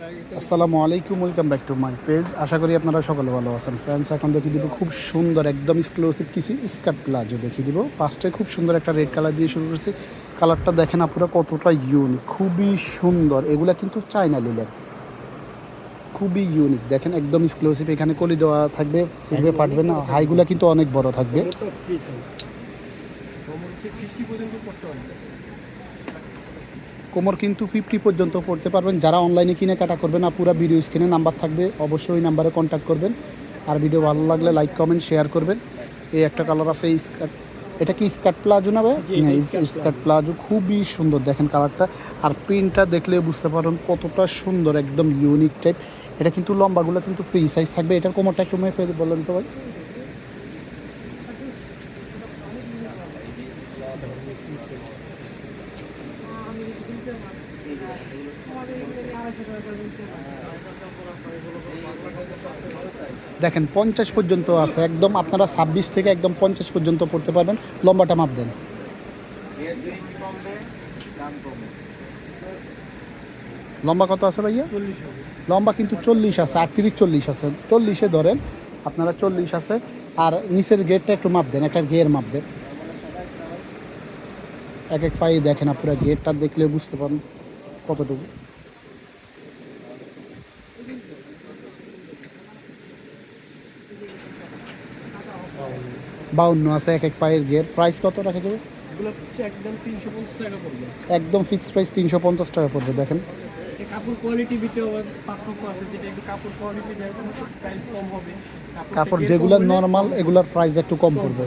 আসসালামু আলাইকুম welcome back to my page আশা করি আপনারা সকলে ভালো আছেন। ফ্রেন্ডস এখন দেখিয়ে দিব খুব সুন্দর, একদম এক্সক্লুসিভ কিছু স্কার্ট প্লাজো দেখিয়ে দিব। ফার্স্টে খুব সুন্দর একটা রেড কালার দিয়ে শুরু করছি। কালারটা দেখেন আপনারা কতটা ইউনিক খুবই সুন্দর। এগুলা কিন্তু চায়না লিলের খুবই ইউনিক দেখেন একদম এক্সক্লুসিভ এখানে কলি দেওয়া থাকবে সিলভে ফাটবে না। হাইগুলা কিন্তু অনেক বড় থাকবে। কোমর কিন্তু ফিফটি পর্যন্ত পড়তে পারবেন। যারা অনলাইনে কিনে কাটা করবেন আর পুরো ভিডিও স্ক্রিনে নাম্বার থাকবে। অবশ্যই ওই নাম্বারে কন্ট্যাক্ট করবেন। আর ভিডিও ভালো লাগলে লাইক কমেন্ট শেয়ার করবেন। এই একটা কালার আছে এই স্কার্ট এটা কি স্কার্ট প্লাজো না ভাই? স্কার্ট প্লাজো খুবই সুন্দর। দেখেন কালারটা আর প্রিন্টটা দেখলে বুঝতে পারেন কতটা সুন্দর একদম ইউনিক টাইপ এটা কিন্তু লম্বাগুলো কিন্তু ফ্রি সাইজ থাকবে। এটার কোমরটা একটু মেপে বললেন তো ভাই। দেখেন, পঞ্চাশ পর্যন্ত আছে। একদম আপনারা ছাব্বিশ থেকে একদম পঞ্চাশ পর্যন্ত পড়তে পারবেন। লম্বাটা মাপ দেন। লম্বা কত আছে ভাইয়া? লম্বা কিন্তু চল্লিশ আছে, আটত্রিশ চল্লিশ আছে। চল্লিশে ধরেন, আপনারা চল্লিশ আছে। আর নিচের গেটটা একটু মাপ দেন, একটা গের মাপ দেন। এক এক পায়ে দেখেন আপনারা গেটটা দেখলে বুঝতে পারেন কতটুকু। বাউন্ন আছে এক এক পায়ের গের প্রাইস কত রাখা যাবে একদম ফিক্সড প্রাইস তিনশো পঞ্চাশ টাকা পড়বে দেখেন। কাপড় যেগুলো নর্মাল এগুলোর প্রাইস একটু কম পড়বে।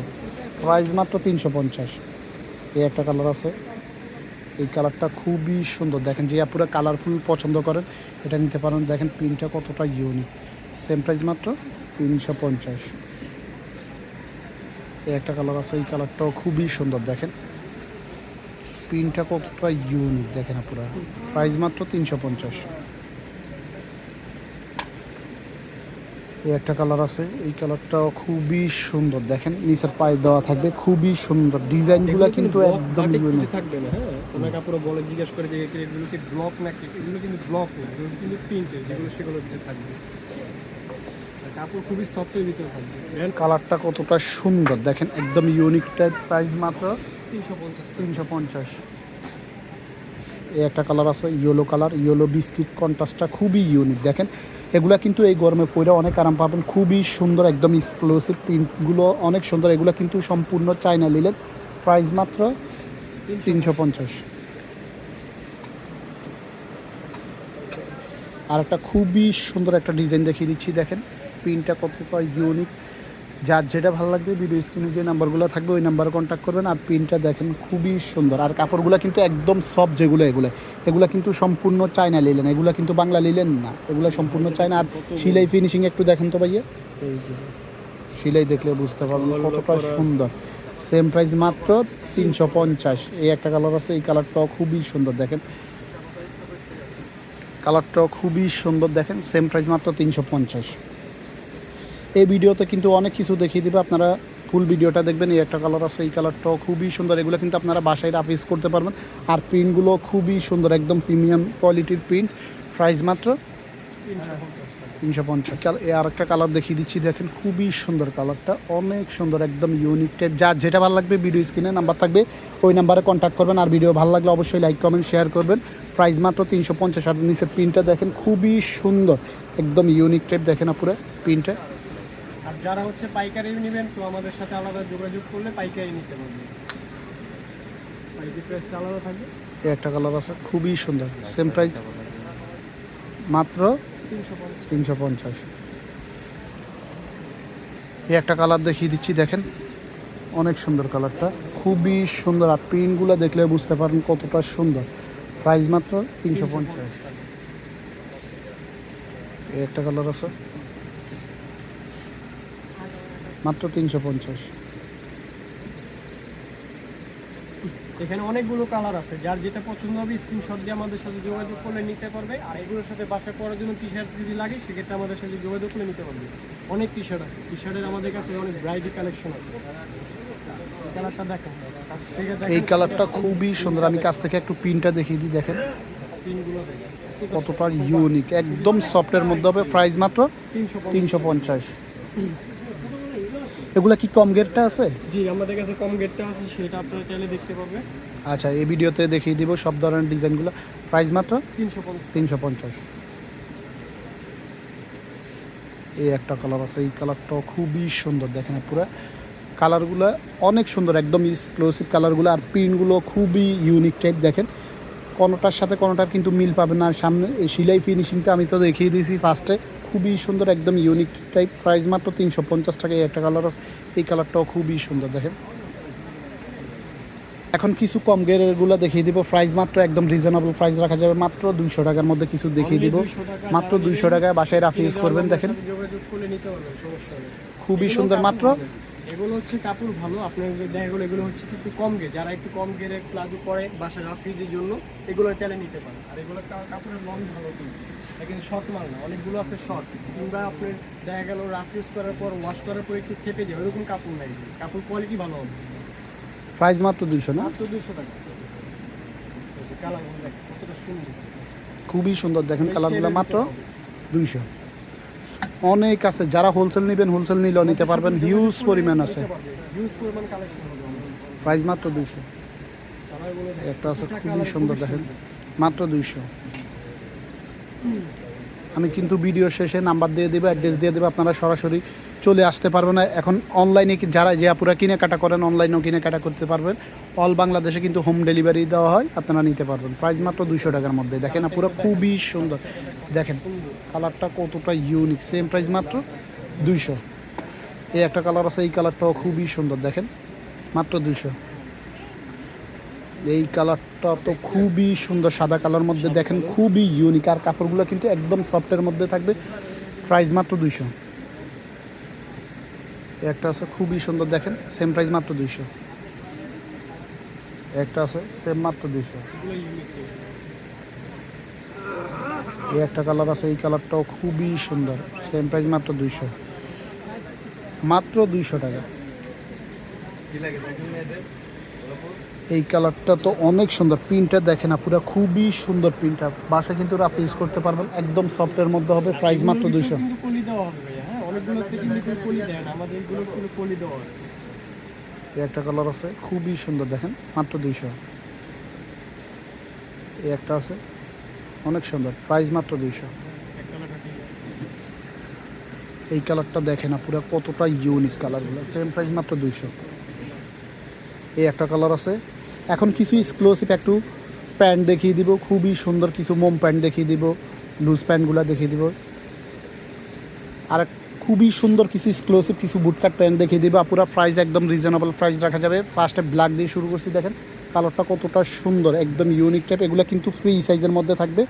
প্রাইস মাত্র তিনশো পঞ্চাশ। এই একটা কালার আছে। এই কালারটা খুবই সুন্দর। দেখেন যে পুরো কালারফুল পছন্দ করেন এটা নিতে পারেন। দেখেন প্রিন্টটা কতটা ইউনিক সেম প্রাইস মাত্র তিনশো পঞ্চাশ। এই একটা কালার আছে এই কালারটাও খুবই সুন্দর দেখেন। প্রিন্টটা কতটা ইউনিক দেখেন পুরো প্রাইস মাত্র তিনশো পঞ্চাশ। এই একটা কালার আছে এই কালারটাও খুবই সুন্দর দেখেন নিচের পায়ে দেওয়া থাকবে খুবই সুন্দর। ডিজাইনগুলো কিন্তু একদম কিছু থাকবে না হ্যাঁ? কাপড় বলে জিজ্ঞেস করে যে এগুলো কি ব্লক নাকি এগুলো কিন্তু ব্লক না এগুলো কিন্তু প্রিন্টের যেগুলো সেগুলো থাকবে। কাপড় খুবই সফটের ভিতরে থাকবে। ব্র্যান্ড কালারটা কতটা সুন্দর? দেখেন একদম ইউনিক টাইপ প্রাইস মাত্র তিনশো পঞ্চাশ তিনশো পঞ্চাশ। এই একটা কালার আছে ইয়েলো কালার ইয়েলো বিস্কিট কন্ট্রাস্টটা খুবই ইউনিক দেখেন এগুলা কিন্তু এই গরমে পরে অনেক আরাম পাবেন। খুবই সুন্দর একদম এক্সক্লুসিভ প্রিন্টগুলো অনেক সুন্দর। এগুলো কিন্তু সম্পূর্ণ চায়না লিলেন প্রাইস মাত্র তিনশো পঞ্চাশ। আর একটা খুবই সুন্দর একটা ডিজাইন দেখিয়ে দিচ্ছি দেখেন। প্রিন্টটা কতটা ইউনিক যার যেটা ভালো লাগবে ভিডিও স্ক্রিনে যে নাম্বারগুলো থাকবে ওই নাম্বারে কন্ট্যাক্ট করবেন আর প্রিন্টটা দেখেন খুবই সুন্দর। আর কাপড়গুলো কিন্তু একদম সফট যেগুলো এগুলো। এগুলো কিন্তু সম্পূর্ণ চায়না লিলেন এগুলো কিন্তু বাংলা লিলেন না। এগুলো সম্পূর্ণ চায়না। আর সিলাই ফিনিশিং একটু দেখেন তো ভাইয়া। সিলাই দেখলে বুঝতে পারবেন কতটা সুন্দর। সেম প্রাইস মাত্র তিনশো পঞ্চাশ। এই একটা কালার আছে এই কালারটাও খুবই সুন্দর দেখেন। কালারটাও খুবই সুন্দর দেখেন। সেম প্রাইস মাত্র তিনশো পঞ্চাশ। এই ভিডিওতে কিন্তু অনেক কিছু দেখিয়ে দিবে। আপনারা ফুল ভিডিওটা দেখবেন, এই একটা কালার আছে, এই কালারটাও খুবই সুন্দর। এগুলো কিন্তু আপনারা বাসায় রাফ ইউজ করতে পারবেন। আর প্রিন্টগুলো খুবই সুন্দর, একদম প্রিমিয়াম কোয়ালিটির প্রিন্ট প্রাইস মাত্র তিনশো পঞ্চাশ আর একটা কালার দেখিয়ে দিচ্ছি, দেখেন খুবই সুন্দর কালারটা অনেক সুন্দর, একদম ইউনিক টাইপ যার যেটা ভালো লাগবে ভিডিও স্ক্রিনে নাম্বার থাকবে, ওই নাম্বারে কন্ট্যাক্ট করবেন। আর ভিডিও ভালো লাগলে অবশ্যই লাইক কমেন্ট শেয়ার করবেন। প্রাইস মাত্র তিনশো পঞ্চাশ আর নিচের প্রিন্টটা দেখেন খুবই সুন্দর, একদম ইউনিক টাইপ দেখেন না পুরো প্রিন্টটা আর যারা হচ্ছে পাইকারি নেবেন, তো আমাদের সাথে আলাদা যোগাযোগ করলে পাইকারি নিতে পারবেন। পাইকারি প্রাইসটা আলাদা থাকবে? একটা কালার আছে, খুবই সুন্দর সেম প্রাইস মাত্র তিনশো পঞ্চাশ। এই একটা কালার দেখিয়ে দিচ্ছি, দেখেন, অনেক সুন্দর কালারটা, খুবই সুন্দর, আর প্রিন্টগুলো দেখলে বুঝতে পারেন কতটা সুন্দর। প্রাইস মাত্র তিনশো পঞ্চাশ। এই একটা কালার আছে মাত্র তিনশো পঞ্চাশ। এখানে অনেকগুলো কালার আছে। যার যেটা পছন্দ হবে স্ক্রিনশট দিয়ে আমাদের সাথে যোগাযোগ করলে নিতে পারবে। আর এগুলোর সাথে বাসায় পরার জন্য টি শার্ট যদি লাগে সেক্ষেত্রে আমাদের সাথে যোগাযোগ করে নিতে পারবে। অনেক টি শার্ট আছে। টি শার্টের আমাদের কাছে অনেক ব্রাইডি কালেকশন আছে। কালারটা দেখেন। এই কালারটা খুবই সুন্দর। আমি কাছ থেকে একটু প্রিন্টটা দেখিয়ে দিই দেখেন। কতটা ইউনিক একদম সফটের মধ্যে হবে। প্রাইস মাত্র তিনশো পঞ্চাশ। এগুলা কি কম গেটটা আছে? জি আমাদের কাছে কম গেটটা আছে সেটা আপনারা চাইলে দেখতে পারবে আচ্ছা এই ভিডিওতে দেখিয়ে দিব সব ধরনের ডিজাইনগুলো। প্রাইস মাত্র? তিনশো পঞ্চাশ। তিনশো পঞ্চাশ। এই একটা কালার আছে এই কালারটাও খুবই সুন্দর দেখেন পুরো কালারগুলো অনেক সুন্দর একদম এক্সক্লুসিভ কালারগুলো আর প্রিন্টগুলো খুবই ইউনিক টাইপ দেখেন। কোনোটার সাথে কোনোটার কিন্তু মিল পাবে না সামনে এই সিলাই ফিনিশিংটা আমি তো দেখিয়ে দিয়েছি ফার্স্টে খুবই সুন্দর একদম ইউনিক টাইপ প্রাইস মাত্র তিনশো পঞ্চাশ টাকা এই একটা কালার আছে। এই কালারটাও খুবই সুন্দর দেখেন। এখন কিছু কম গেরেরগুলো দেখিয়ে দিব। প্রাইস মাত্র একদম রিজনেবল প্রাইস রাখা যাবে। মাত্র দুইশো টাকার মধ্যে কিছু দেখিয়ে দিব। Only 200 টাকা মাত্র দুইশো টাকায় বাসায় রাফ ইউজ করবেন দেখেন। খুবই সুন্দর মাত্র। এগুলো হচ্ছে কাপড় ভালো আপনার যে দেখা গেলো এগুলো হচ্ছে কিন্তু কম গে যারা একটু কম গেরে প্লাজো পরে বাসায় রাফিজের জন্য এগুলো চালে নিতে পারেন। আর এগুলো কাপড়ের লং ভালো কিন্তু। কিন্তু শর্ট মাল না অনেকগুলো আছে শর্ট কিংবা আপনার দেখা গেল রাফ ইউজ করার পর ওয়াশ করার পর একটু খেপে যায় ওরকম কাপড় নাই। কাপড় কোয়ালিটি ভালো হবে। প্রাইস মাত্র দুশো না? মাত্র দুশো টাকা। কালারগুলো কতটা সুন্দর। খুবই সুন্দর। দেখেন কালারগুলো মাত্র দুইশো। অনেক আছে, যারা হোলসেল নেবেন হোলসেল নিলেও নিতে পারবেন। হিউজ পরিমাণ আছে। প্রাইস মাত্র দুইশো। একটা আছে খুবই সুন্দর, দেখেন। মাত্র দুইশো। আমি কিন্তু ভিডিও শেষে নাম্বার দিয়ে দেবো অ্যাড্রেস দিয়ে দেবো আপনারা সরাসরি। চলে আসতে পারবে না। এখন অনলাইনে যারা যে আপুরা কিনে কাটা করেন অনলাইনেও কিনে কাটা করতে পারবেন অল বাংলাদেশে কিন্তু হোম ডেলিভারি দেওয়া হয় আপনারা নিতে পারবেন। প্রাইস মাত্র দুইশো টাকার মধ্যে। দেখেন না পুরো খুবই সুন্দর। দেখেন কালারটা কতটা ইউনিক সেম প্রাইস মাত্র দুইশো। এই একটা কালার আছে এই কালারটাও খুবই সুন্দর। দেখেন মাত্র দুইশো। এই কালারটা তো খুবই সুন্দর সাদা কালার মধ্যে। দেখেন খুবই ইউনিক আর কাপড়গুলো কিন্তু একদম সফটের মধ্যে থাকবে। প্রাইস মাত্র দুইশো। একটা আছে, খুবই সুন্দর, দেখেন সেম প্রাইস মাত্র দুইশো। একটা আছে সেম মাত্র দুইশো। এই একটা কালার আছে, এই কালারটাও খুবই সুন্দর সেম প্রাইস মাত্র দুইশো। মাত্র দুইশো টাকা। এই কালারটা তো অনেক সুন্দর প্রিন্টটা দেখে না পুরো খুবই সুন্দর প্রিন্টটা বাসা কিন্তু রাফ ইউজ করতে পারবেন, একদম সফটের মধ্যে হবে প্রাইস মাত্র দুইশো। অনেকগুলোতে কিন্তু দেয় না আমাদের দেওয়া আছে। এই একটা কালার আছে খুবই সুন্দর দেখেন মাত্র দুইশো। এই একটা আছে অনেক সুন্দর প্রাইস মাত্র দুইশো। এই কালারটা দেখে না পুরো কতটা ইউনিক কালারগুলো সেম প্রাইস মাত্র দুইশো। এই একটা কালার আছে এখন কিছু এক্সক্লুসিভ একটু প্যান্ট দেখিয়ে দিব খুবই সুন্দর কিছু মোম প্যান্ট দেখিয়ে দিব লুজ প্যান্টগুলো দেখিয়ে দিব। আর খুবই সুন্দর কিছু এক্সক্লুসিভ কিছু বুটকাট প্যান্ট দেখিয়ে দিব। পুরো প্রাইস একদম রিজনেবল প্রাইস রাখা যাবে। ফার্স্টে ব্ল্যাক দিয়ে শুরু করছি দেখেন। কালারটা কতটা সুন্দর একদম ইউনিক টাইপ এগুলো কিন্তু ফ্রি সাইজের মধ্যে থাকবে।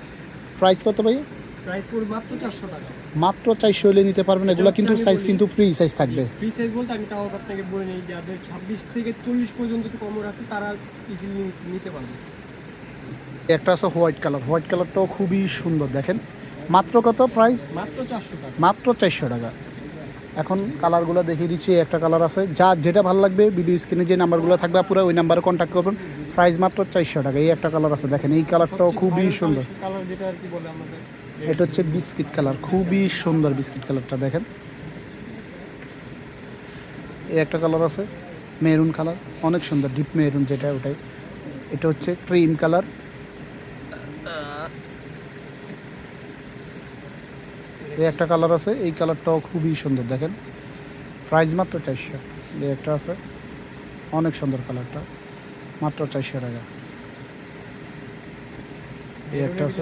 প্রাইস কত ভাই প্রাইস মাত্র চারশো টাকা। মাত্র হলে নিতে পারবেন। এগুলো কিন্তু সাইজ কিন্তু ফ্রি সাইজ থাকবে। ফ্রি সাইজ বলতে আমি তাও আপনাকে বলে নিই যাদের ছাব্বিশ থেকে চল্লিশ পর্যন্ত যে কমর আছে তারা ইজিলি নিতে পারবে। একটা আছে হোয়াইট কালার হোয়াইট কালারটাও খুবই সুন্দর দেখেন। মাত্র কত প্রাইস মাত্র চারশো টাকা। মাত্র চারশো টাকা। এখন কালারগুলো দেখিয়ে দিচ্ছি এই একটা কালার আছে। যা যেটা ভালো লাগবে ভিডিও স্ক্রিনে যে নাম্বারগুলো থাকবে পুরো ওই নাম্বারে কন্ট্যাক্ট করবেন। প্রাইস মাত্র চারশো টাকা। এই একটা কালার আছে দেখেন এই কালারটাও খুবই সুন্দর। এটা হচ্ছে বিস্কিট কালার খুবই সুন্দর বিস্কিট কালারটা দেখেন। এই একটা কালার আছে মেরুন কালার অনেক সুন্দর ডিপ মেরুন যেটা ওটাই। এটা হচ্ছে ক্রিম কালার এই একটা কালার আছে এই কালারটাও খুবই সুন্দর দেখেন। প্রাইস মাত্র চারশো এই একটা আছে অনেক সুন্দর কালারটা মাত্র চারশো টাকা। এই একটা আছে।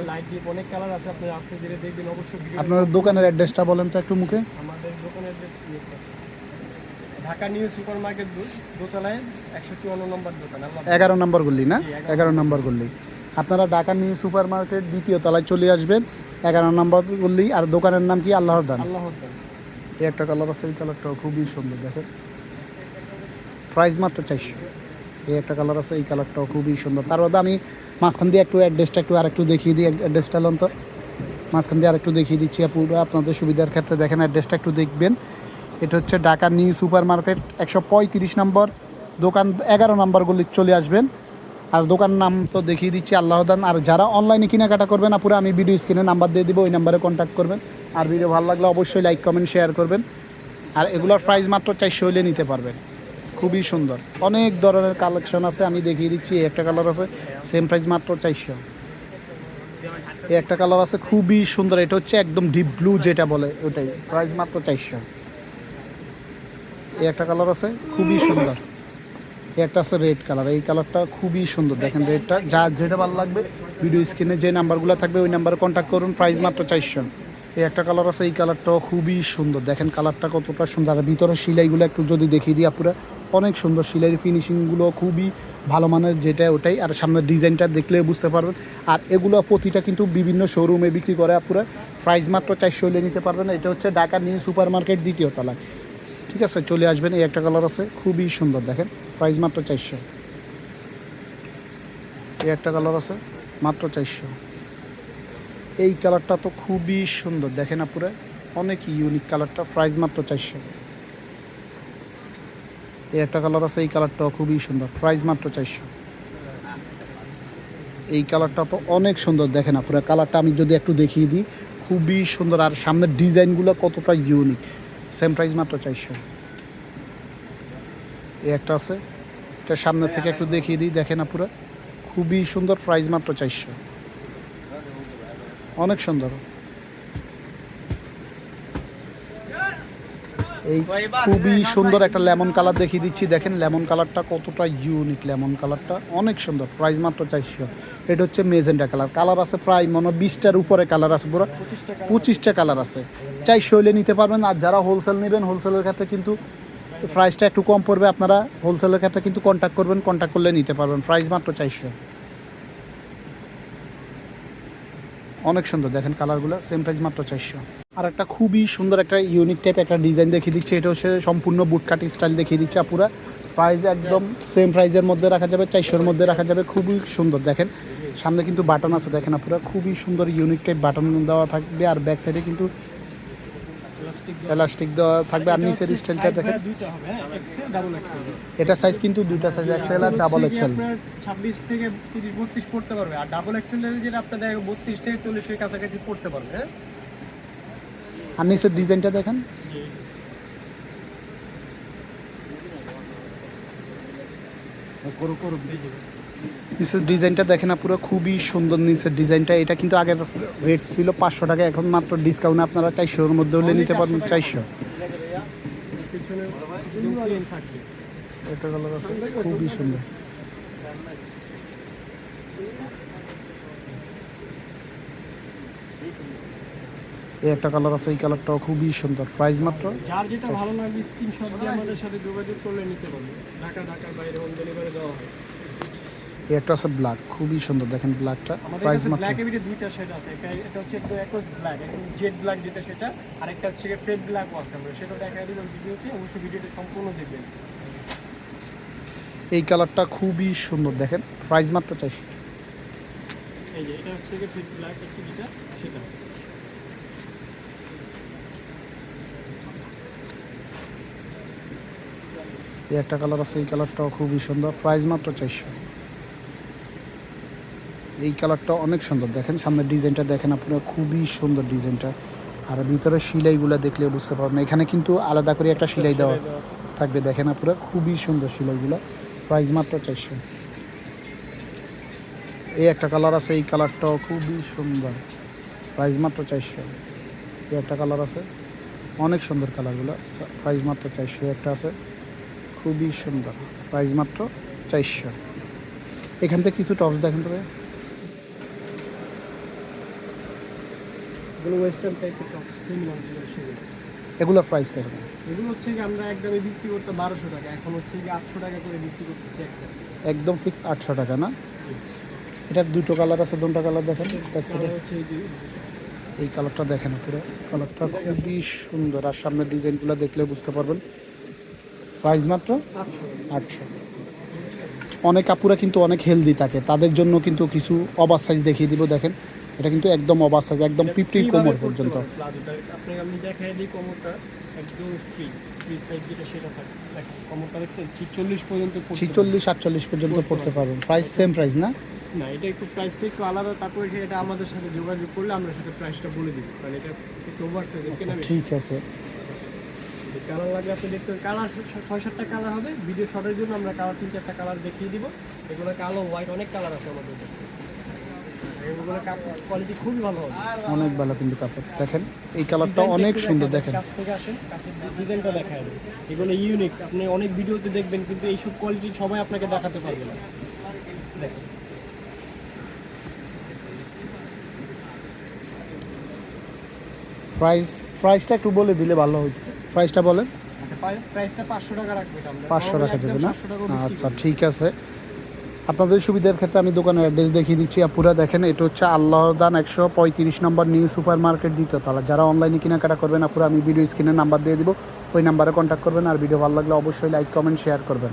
অনেক কালার আছে আপনি আস্তে ধীরে দেখবেন অবশ্যই আপনাদের দোকানের অ্যাড্রেসটা বলেন তো একটু মুখে। আমাদের দোকানের যে ঢাকা নিউ সুপার মার্কেট দোতলায় একশো চুয়ান্ন নম্বর দোকান এগারো নম্বর গল্লি না? এগারো এগারো নম্বর গল্লি আপনারা ঢাকা নিউ সুপার মার্কেট দ্বিতীয় তলায় চলে আসবেন। এগারো নম্বর গল্লি আর দোকানের নাম কি? আল্লাহর দান। আল্লাহ এই একটা কালার আছে এই কালারটাও খুবই সুন্দর দেখেন। প্রাইস মাত্র চারশো। এই একটা কালার আছে এই কালারটাও খুবই সুন্দর। তার মধ্যে আমি মাঝখান দিয়ে একটু অ্যাড্রেসটা একটু আর একটু দেখিয়ে দিই অ্যাড্রেসটা তো মাঝখান দিয়ে আর একটু দেখিয়ে দিচ্ছি পুরো আপনাদের সুবিধার ক্ষেত্রে দেখেন অ্যাড্রেসটা একটু দেখবেন। এটা হচ্ছে ঢাকা নিউ সুপার মার্কেট একশো পঁয়ত্রিশ নম্বর দোকান এগারো নম্বর গলি চলে আসবেন। আর দোকান নাম তো দেখিয়ে দিচ্ছি আল্লাহদান আর যারা অনলাইনে কেনাকাটা করবেন আপুরা আমি ভিডিও স্ক্রিনে নাম্বার দিয়ে দিব, ওই নাম্বারে কন্ট্যাক্ট করবেন। আর ভিডিও ভালো লাগলে অবশ্যই লাইক কমেন্ট শেয়ার করবেন। আর এগুলোর প্রাইস মাত্র চারশো হলে নিতে পারবেন। খুবই সুন্দর। অনেক ধরনের কালেকশন আছে, আমি দেখিয়ে দিচ্ছি একটা কালার আছে সেম প্রাইস মাত্র চারশো। এই একটা কালার আছে, খুবই সুন্দর, এটা হচ্ছে একদম ডিপ ব্লু যেটা বলে, ওটাই। প্রাইস মাত্র চারশো। এই একটা কালার আছে, খুবই সুন্দর। একটা আছে রেড কালার এই কালারটা খুবই সুন্দর। দেখেন রেডটা যা যেটা ভালো লাগবে ভিডিও স্ক্রিনে যে নাম্বারগুলো থাকবে, ওই নাম্বারে কন্ট্যাক্ট করুন প্রাইস মাত্র চারশো। এই একটা কালার আছে, এই কালারটাও খুবই সুন্দর। দেখেন কালারটা কতটা সুন্দর। আর ভিতরে সিলাইগুলো একটু যদি দেখিয়ে দিই আপুরা, অনেক সুন্দর। সিলাইয়ের ফিনিশিংগুলো খুবই ভালো মানের যেটা ওটাই। আর সামনের ডিজাইনটা দেখলে বুঝতে পারবেন। আর এগুলো প্রতিটা কিন্তু বিভিন্ন শোরুমে বিক্রি করে আপুরা। প্রাইস মাত্র চারশো হলে নিতে পারবেন। এটা হচ্ছে ঢাকা নিউ সুপার মার্কেট দ্বিতীয় তলায়। ঠিক আছে, চলে আসবেন। এই একটা কালার আছে, খুবই সুন্দর। দেখেন প্রাইস মাত্র চারশো। এই একটা কালার আছে, মাত্র চারশো। এই কালারটা তো খুবই সুন্দর, দেখেন আপুরে, অনেক ইউনিক কালারটা, প্রাইস মাত্র চারশো। এই একটা কালার আছে, এই কালারটাও খুবই সুন্দর, প্রাইস মাত্র চারশো। এই কালারটা তো অনেক সুন্দর, দেখেন আপুরে, কালারটা আমি যদি একটু দেখিয়ে দিই, খুবই সুন্দর, আর সামনের ডিজাইনগুলো কতটা ইউনিক সেম প্রাইস মাত্র চারশো। এই একটা আছে এটা সামনে থেকে একটু দেখিয়ে দিই। দেখেন আপুরা, খুবই সুন্দর প্রাইস মাত্র চারশো। অনেক সুন্দর। এই খুবই সুন্দর একটা লেমন কালার দেখিয়ে দিচ্ছি। দেখেন লেমন কালারটা কতটা ইউনিক লেমন কালারটা। অনেক সুন্দর, প্রাইস মাত্র চারশো। এটা হচ্ছে মেজেন্টা কালার। কালার আছে প্রায় মনে বিশটার উপরে কালার আছে পুরো। পঁচিশটা কালার আছে। চাই হলে নিতে পারবেন। আর যারা হোলসেল নেবেন হোলসেলের ক্ষেত্রে কিন্তু প্রাইসটা একটু কম পড়বে, আপনারা হোলসেলের ক্ষেত্রে কিন্তু কন্ট্যাক্ট করবেন কন্ট্যাক্ট করলে নিতে পারবেন। প্রাইস মাত্র চারশো। অনেক সুন্দর, দেখেন কালারগুলো সেম প্রাইস মাত্র চারশো। আর একটা খুবই সুন্দর একটা ইউনিক টাইপ একটা ডিজাইন দেখিয়ে দিচ্ছে, এটা হচ্ছে সম্পূর্ণ বুটকাট স্টাইল দেখিয়ে দিচ্ছে পুরা প্রাইস একদম সেম প্রাইজের মধ্যে রাখা যাবে, চারশোর মধ্যে রাখা যাবে, খুবই সুন্দর, দেখেন। সামনে কিন্তু বাটন আছে, দেখেন আপুরা, খুবই সুন্দর ইউনিক টাইপ বাটন দেওয়া থাকবে, আর ব্যাক সাইডে কিন্তু প্লাস্টিক এলাস্টিক দেওয়া থাকবে। আর নিচের স্টাইলটা দেখেন। হ্যাঁ? এক্সেল এটা সাইজ কিন্তু দুইটা সাইজ এক্সেল আর ডাবল এক্সেল আপনার ছাব্বিশ থেকে তিরিশ বত্রিশ পড়তে পারবে। আর ডাবল এক্সেল যেটা আপনার দেখো বত্রিশ থেকে চল্লিশের কাছাকাছি পড়তে পারবে হ্যাঁ? আর নিচের ডিজাইনটা দেখেন। করো করো। নিচের ডিজাইনটা দেখেন না পুরো খুবই সুন্দর নিচের ডিজাইনটা। এটা কিন্তু আগের রেট ছিল পাঁচশো টাকা এখন মাত্র ডিসকাউন্ট আপনারা চারশোর মধ্যে হলে নিতে পারবেন চারশো। এটা কালার খুবই সুন্দর। এই একটা কালার আছে এই কালারটাও খুবই সুন্দর। প্রাইস মাত্র যার যেটা ভালো লাগবে স্ক্রিনশট দিয়ে আমাদের সাথে যোগাযোগ করলে নিতে পারবে। ঢাকা ঢাকার বাইরে হোম ডেলিভারি দেওয়া হয়। এই একটা আছে ব্ল্যাক খুবই সুন্দর দেখেন ব্ল্যাকটা প্রাইস মাত্র। ব্ল্যাক এর দুইটা শেড আছে একটা এটা হচ্ছে একদম একোস ব্ল্যাক একদম জেড ব্ল্যাক যেটা সেটা আর একটা হচ্ছে ফেড ব্ল্যাক আছে আমরা সেটা দেখা দিল ভিডিওতে অবশ্যই ভিডিওটা সম্পূর্ণ দেখবেন। এই কালারটা খুবই সুন্দর দেখেন প্রাইস মাত্র চারশো। এই যে এটা হচ্ছে ফেড ব্ল্যাক একটু যেটা সেটা। এই একটা কালার আছে এই কালারটাও খুবই সুন্দর প্রাইস মাত্র চারশো। এই কালারটা অনেক সুন্দর। দেখেন সামনের ডিজাইনটা দেখেন আপনারা, খুবই সুন্দর ডিজাইনটা। আর ভিতরে সিলাইগুলো দেখলে বুঝতে পারবেন। এখানে কিন্তু আলাদা করে একটা সিলাই দেওয়া থাকবে। দেখেন আপনারা, খুবই সুন্দর সিলাইগুলো। প্রাইস মাত্র চারশো। এই একটা কালার আছে, এই কালারটাও খুবই সুন্দর। প্রাইস মাত্র চারশো। এই একটা কালার আছে, অনেক সুন্দর কালারগুলো। প্রাইস মাত্র চারশো। একটা আছে, খুবই সুন্দর। প্রাইস মাত্র চারশো। এখান থেকে কিছু টপস দেখেন তবে এগুলো ওয়েস্টার্ন টাইপের সিমিলার এগুলোর প্রাইস কেমন? এগুলো হচ্ছে কি আমরা একদমই বিক্রি করতে বারোশো টাকা এখন হচ্ছে কি আটশো টাকা করে বিক্রি করতেছি একটা। একদম ফিক্স আটশো টাকা না? এটার দুটো কালার আছে দুটো কালার দেখেন এক সাইডে এই কালারটা দেখেন পুরো কালারটা খুবই সুন্দর। আর সামনের ডিজাইনগুলো দেখলে বুঝতে পারবেন। প্রাইস মাত্র আটশো। অনেক আপুরা কিন্তু অনেক হেলদি থাকে তাদের জন্য কিন্তু কিছু ওভার সাইজ দেখিয়ে দিব দেখেন। এটা কিন্তু একদম ওভার সাইজ একদম পিপটি কোমর পর্যন্ত। আপনাকে আমি দেখাই দিই কোমরটা একদম ফ্রি ফ্রি সাইজ যেটা সেটা থাকে। দেখেন কমরটা দেখছেন? ছিচল্লিশ। আটচল্লিশ পর্যন্ত পড়তে পারবেন। প্রাইস সেম প্রাইস না? না এটা একটু প্রাইসটা একটু আলাদা তারপরে সেটা আমাদের সাথে যোগাযোগ করলে আমরা সেটা প্রাইসটা বলে দিব। কারণ এটা একটু বেশি ঠিক আছে। কালার লাগবে আপনি দেখতে কালার ছয় সাতটা কালার হবে। ভিডিও শটের জন্য আমরা কালার তিন চারটা কালার দেখিয়ে দিব। এগুলো কালো হোয়াইট অনেক কালার আছে আমাদের কাছে। কোয়ালিটি খুবই ভালো অনেক ভালো কিন্তু কাপড়। দেখেন এই কালারটা অনেক সুন্দর দেখেন কাছ থেকে আসেন কাছের ডিজাইনটা দেখায়। এগুলো ইউনিক আপনি অনেক ভিডিওতে দেখবেন কিন্তু এইসব কোয়ালিটি সবাই আপনাকে দেখাতে পারবে না। দেখেন। প্রাইস প্রাইসটা একটু বলে দিলে ভালো হতো প্রাইসটা বলেন। প্রাইসটা পাঁচশো টাকা রাখবে পাঁচশো রাখা যাবে না? 700 টাকাও বিক্রি আচ্ছা ঠিক আছে। আপনাদের সুবিধার ক্ষেত্রে আমি দোকানের অ্যাড্রেস দেখিয়ে দিচ্ছি। আপুরা দেখেন, এটা হচ্ছে আল্লাহদান একশো পঁয়ত্রিশ নম্বর নিউ সুপার মার্কেট দ্বিতীয় তাহলে যারা অনলাইনে কেনাকাটা করবেন, আপুরা আমি ভিডিও স্ক্রিনে নাম্বার দিয়ে দিব। ওই নাম্বারে কন্ট্যাক্ট করবেন আর ভিডিও ভালো লাগলে অবশ্যই লাইক কমেন্ট শেয়ার করবেন।